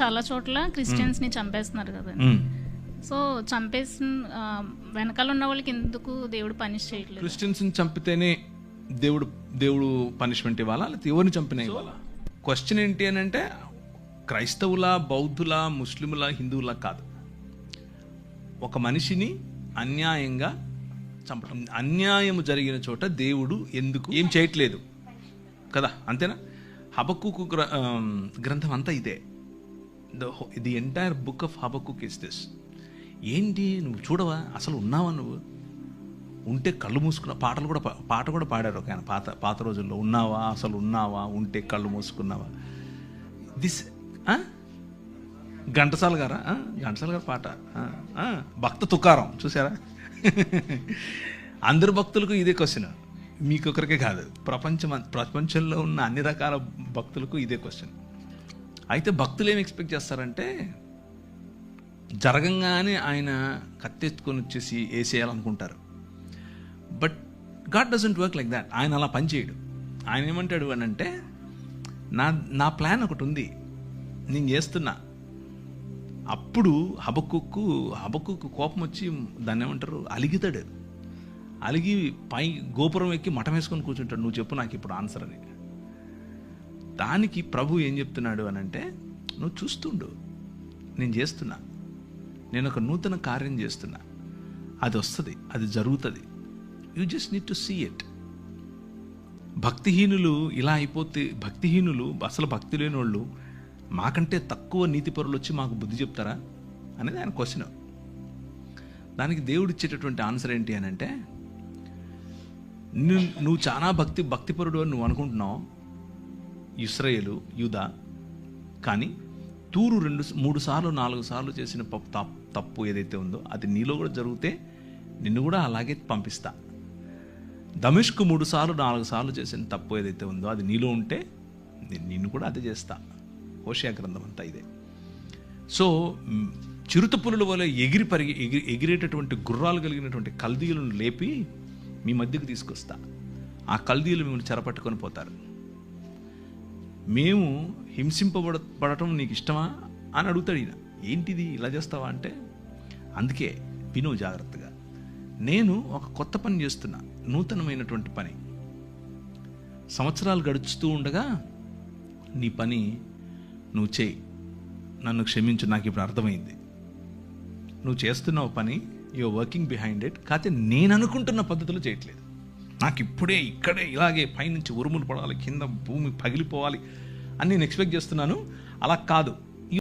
చాలా చోట్ల క్రిస్టియన్స్ని చంపేస్తున్నారు కదా. సో చంపేసిన వెనకాల ఉన్న వాళ్ళకి ఎందుకు దేవుడు పనిష్ చేయట్లేదు? క్రిస్టియన్స్ని చంపితేనే దేవుడు దేవుడు పనిష్మెంట్ ఇవ్వాలా? లేకపోతే ఎవరిని చంపినా ఇవ్వాలా? క్వశ్చన్ ఏంటి అని అంటే క్రైస్తవుల బౌద్ధుల ముస్లిముల హిందువుల కాదు. ఒక మనిషిని అన్యాయంగా చంపడం అన్యాయం జరిగిన చోట దేవుడు ఎందుకు ఏం చేయట్లేదు? కదా అంతేనా? హబక్కు గ్రంథం అంతా ఇదే. The the entire book of Habakkuk is this ఏంటి నువ్వు చూడవా? అసలు ఉన్నావా నువ్వు? ఉంటే కళ్ళు మూసుకున్న పాటలు కూడా పాట కూడా పాడారు ఒక ఆయన పాత పాత రోజుల్లో. ఉన్నావా? అసలు ఉన్నావా? ఉంటే కళ్ళు మూసుకున్నావా? దిస్ ఘంటసాల గారా? ఘంటసాల గారు పాట. భక్త తుకారం. చూసారా అందరు భక్తులకు ఇదే క్వశ్చన్ మీకొకరికే కాదు. ప్రపంచం ప్రపంచంలో ఉన్న అన్ని రకాల భక్తులకు ఇదే క్వశ్చన్ అయితే భక్తులు ఏం ఎక్స్పెక్ట్ చేస్తారంటే జరగంగానే ఆయన కత్తెత్తుకొని వచ్చేసి వేసేయాలనుకుంటారు but God doesn't work like that. ఆయన అలా పనిచేయడు ఆయన ఏమంటాడు అని అంటే నా నా ప్లాన్ ఒకటి ఉంది. నేను చేస్తున్నా. అప్పుడు హబకుక్కు హబక్కు కోపం వచ్చి దాన్ని ఏమంటారు అలిగితాడు. అలిగి పై గోపురం ఎక్కి మఠం వేసుకొని కూర్చుంటాడు. నువ్వు చెప్పు నాకు ఇప్పుడు ఆన్సర్ అని. దానికి ప్రభు ఏం చెప్తున్నాడు అని అంటే నువ్వు చూస్తుండు. నేను చేస్తున్నా. నేను ఒక నూతన కార్యం చేస్తున్నా. అది వస్తుంది అది జరుగుతుంది. You just need to see it భక్తిహీనులు ఇలా అయిపోతే భక్తిహీనులు అసలు భక్తి లేని వాళ్ళు మాకంటే తక్కువ నీతిపరులు వచ్చి మాకు బుద్ధి చెప్తారా? అనేది ఆయన క్వశ్చన్ దానికి దేవుడు ఇచ్చేటటువంటి ఆన్సర్ ఏంటి అని అంటే నువ్వు నువ్వు చాలా భక్తి భక్తిపరుడు అని నువ్వు అనుకుంటున్నావు. ఇస్రాయేలు యూదా. కానీ తూరు రెండు మూడు సార్లు నాలుగు సార్లు చేసిన పప్పు తప్- తప్పు ఏదైతే ఉందో అది నీలో కూడా జరిగితే నిన్ను కూడా అలాగే పంపిస్తా. దమిష్కు మూడు సార్లు నాలుగు సార్లు చేసిన తప్పు ఏదైతే ఉందో అది నీలో ఉంటే నిన్ను కూడా అదే చేస్తా. హోషియా గ్రంథం అంతా ఇదే. సో చిరుత పులుల వల్ల ఎగిరి పరిగి ఎగిరి ఎగిరేటటువంటి గుర్రాలు కలిగినటువంటి కల్దీలను లేపి మీ మధ్యకు తీసుకొస్తా. ఆ కల్దీలు మిమ్మల్ని చెరపట్టుకొని పోతారు. మేము హింసింపబడ పడటం నీకు ఇష్టమా అని అడుగుతాడు ఈయన. ఏంటిది ఇలా చేస్తావా అంటే అందుకే విను జాగ్రత్తగా. నేను ఒక కొత్త పని చేస్తున్నా నూతనమైనటువంటి పని. సంవత్సరాలు గడుచుతూ ఉండగా నీ పని నువ్వు చేయి. నన్ను క్షమించు నాకు ఇప్పుడు అర్థమైంది. నువ్వు చేస్తున్నావు పని యువర్ వర్కింగ్ బిహైండ్ ఇట్ కాకపోతే నేను అనుకుంటున్న పద్ధతిలో చేయట్లేదు. నాకు ఇప్పుడే ఇక్కడే ఇలాగే పైనుంచి ఉరుములు పడాలి కింద భూమి పగిలిపోవాలి అని నేను ఎక్స్పెక్ట్ చేస్తున్నాను. అలా కాదు.